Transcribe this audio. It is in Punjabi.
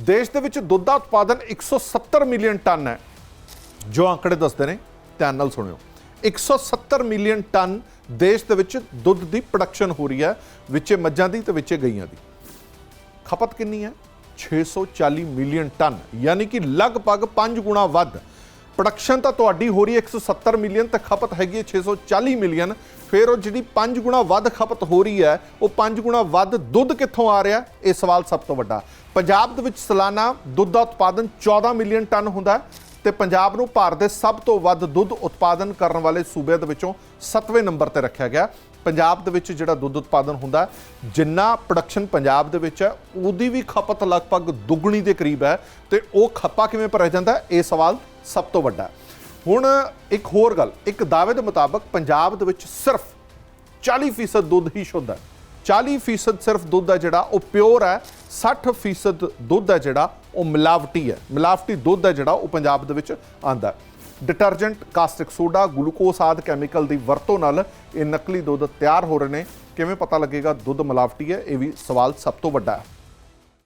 ਦੇਸ਼ ਦੇ ਵਿੱਚ ਦੁੱਧ ਦਾ ਉਤਪਾਦਨ 170 ਮਿਲੀਅਨ ਟਨ ਹੈ। ਜੋ ਅੰਕੜੇ ਦੱਸਦੇ ਨੇ, ਧਿਆਨ ਨਾਲ ਸੁਣਿਓ। 170 ਮਿਲੀਅਨ ਟਨ ਦੇਸ਼ ਦੇ ਵਿੱਚ ਦੁੱਧ ਦੀ ਪ੍ਰੋਡਕਸ਼ਨ ਹੋ ਰਹੀ ਹੈ, ਵਿੱਚੇ ਮੱਝਾਂ ਦੀ ਤੇ ਵਿੱਚੇ ਗਈਆਂ ਦੀ। ਖਪਤ ਕਿੰਨੀ ਹੈ? 640 ਮਿਲੀਅਨ ਟਨ, ਯਾਨੀ ਕਿ ਲਗਭਗ 5 ਗੁਣਾ ਵੱਧ। ਪ੍ਰੋਡਕਸ਼ਨ ਤਾਂ ਤੁਹਾਡੀ ਹੋ ਰਹੀ ਹੈ 170 ਮਿਲੀਅਨ ਤੇ ਖਪਤ ਹੈਗੀ ਹੈ 640 ਮਿਲੀਅਨ ਫਿਰ ਉਹ ਜਿਹੜੀ 5 ਗੁਣਾ ਵੱਧ ਖਪਤ ਹੋ ਰਹੀ ਹੈ, ਉਹ 5 ਗੁਣਾ ਵੱਧ ਦੁੱਧ ਕਿੱਥੋਂ ਆ ਰਿਹਾ? ਇਹ ਸਵਾਲ ਸਭ ਤੋਂ ਵੱਡਾ। ਪੰਜਾਬ ਦੇ ਵਿੱਚ ਸਾਲਾਨਾ ਦੁੱਧ ਦਾ ਉਤਪਾਦਨ 14 ਮਿਲੀਅਨ ਟਨ ਹੁੰਦਾ ਹੈ। ਤੇ ਪੰਜਾਬ ਨੂੰ ਭਾਰਤ ਦੇ ਸਭ ਤੋਂ ਵੱਧ ਦੁੱਧ ਉਤਪਾਦਨ ਕਰਨ ਵਾਲੇ ਸੂਬਿਆਂ ਦੇ ਵਿੱਚੋਂ 7ਵੇਂ ਨੰਬਰ ਤੇ ਰੱਖਿਆ ਗਿਆ। ਪੰਜਾਬ ਦੇ ਵਿੱਚ ਜਿਹੜਾ ਦੁੱਧ ਉਤਪਾਦਨ ਹੁੰਦਾ ਜਿੰਨਾ ਪ੍ਰੋਡਕਸ਼ਨ ਪੰਜਾਬ ਦੇ ਵਿੱਚ ਹੈ, ਉਹਦੀ ਵੀ ਖਪਤ ਲਗਭਗ ਦੁੱਗਣੀ ਦੇ ਕਰੀਬ ਹੈ ਤੇ ਉਹ ਖੱਪਾ ਕਿਵੇਂ ਭਰਿਆ ਜਾਂਦਾ ਇਹ ਸਵਾਲ ਸਭ ਤੋਂ ਵੱਡਾ ਹੁਣ ਇੱਕ ਹੋਰ ਗੱਲ, ਇੱਕ ਦਾਅਵੇ ਦੇ ਮੁਤਾਬਕ ਪੰਜਾਬ ਦੇ ਵਿੱਚ ਸਿਰਫ 40% ਦੁੱਧ ਹੀ ਸ਼ੁੱਧ ਹੈ। 40% ਸਿਰਫ ਦੁੱਧ ਹੈ ਜਿਹੜਾ, ਉਹ ਪਿਓਰ ਹੈ 60% ਦੁੱਧ ਹੈ ਜਿਹੜਾ, ਉਹ ਮਿਲਾਵਟੀ ਹੈ। ਮਿਲਾਵਟੀ ਦੁੱਧ ਹੈ ਜਿਹੜਾ, ਉਹ ਪੰਜਾਬ ਦੇ ਵਿੱਚ ਆਂਦਾ ਡਿਟਰਜੈਂਟ ਕਾਸਟਿਕ ਸੋਡਾ ਗਲੂਕੋਸ ਆਦਿ ਕੈਮੀਕਲ ਦੀ ਵਰਤੋਂ ਨਾਲ ਇਹ ਨਕਲੀ ਦੁੱਧ ਤਿਆਰ ਹੋ ਰਹੇ ਨੇ। ਕਿਵੇਂ ਪਤਾ ਲੱਗੇਗਾ ਦੁੱਧ ਮਿਲਾਵਟੀ ਹੈ? ਇਹ ਵੀ ਸਵਾਲ ਸਭ ਤੋਂ ਵੱਡਾ ਹੈ।